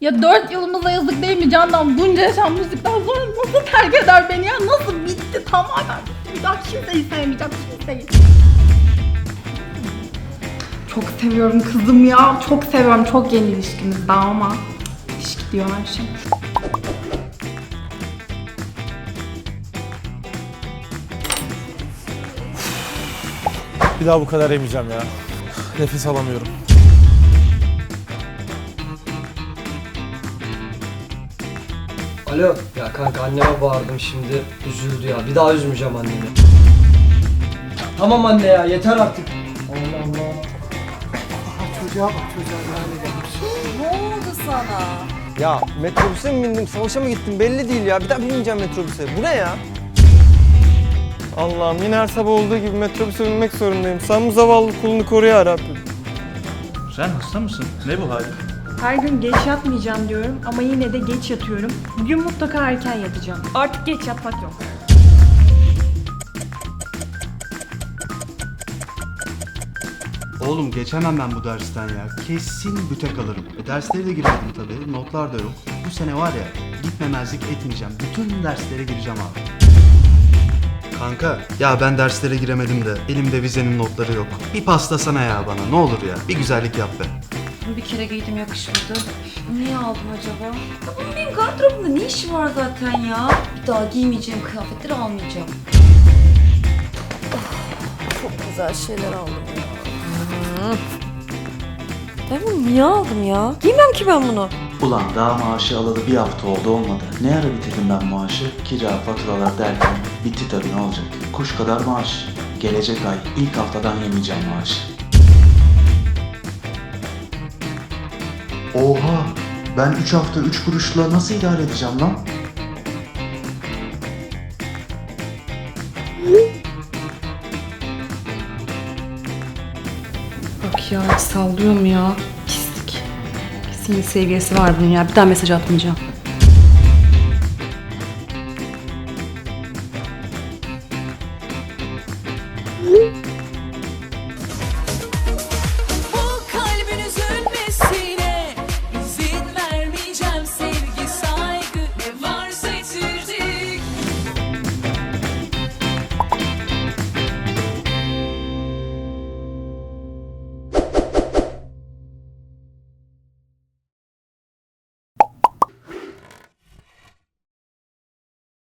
Ya dört yılımıza yazık değil mi Candan? Bunca yaşanmışlıktan sonra nasıl terk eder beni ya? Nasıl bitti tamamen bitti. Bir daha kimseyi sevmeyeceğim kimseyi. Çok seviyorum kızım ya. Çok seviyorum. Çok yeni ilişkimiz daha ama ilişki diyor her şey. Bir daha bu kadar yemeyeceğim ya. Nefes alamıyorum. Alo. Ya kanka anneme bağırdım şimdi. Üzüldü ya. Bir daha üzmeyeceğim annemi. Tamam anne ya yeter artık. Allah Allah. Ne oldu sana? Ya metrobüse mi bindim, savaşa mı gittim belli değil ya. Bir daha binmeyeceğim metrobüse. Bu ne ya? Allah'ım yine her sabah olduğu gibi metrobüse binmek zorundayım. Sen bu zavallı kulunu koru ya Rabbim. Sen hasta mısın? Ne bu hali? Her gün geç yatmayacağım diyorum ama yine de geç yatıyorum. Bugün mutlaka erken yatacağım. Artık geç yatmak yok. Oğlum geçemem ben bu dersten ya. Kesin büte kalırım. E, derslere de giremedim tabii. Notlar da yok. Bu sene var ya gitmemezlik etmeyeceğim. Bütün derslere gireceğim abi. Kanka ya ben derslere giremedim de elimde vizenin notları yok. Bir pasta sana ya bana ne olur ya. Bir güzellik yap be. Bir kere giydim yakışmadı. Niye aldım acaba? Ya bunun benim gardırobumda ne işi var zaten ya? Bir daha giymeyeceğim kıyafetleri almayacağım. Oh, çok güzel şeyler aldım ya. Ben bunu niye aldım ya? Giymem ki ben bunu. Ulan daha maaşı alalı bir hafta oldu olmadı. Ne ara bitirdim ben maaşı? Kira, faturalar derken bitti tabii ne olacak? Kuş kadar maaş. Gelecek ay ilk haftadan yemeyeceğim maaşı. Oha! Ben 3 hafta 3 kuruşla nasıl idare edeceğim lan? Bak ya sallıyor mu ya? Pislik. Kesin bir sevgilisi var bunun ya. Bir daha mesaj atmayacağım.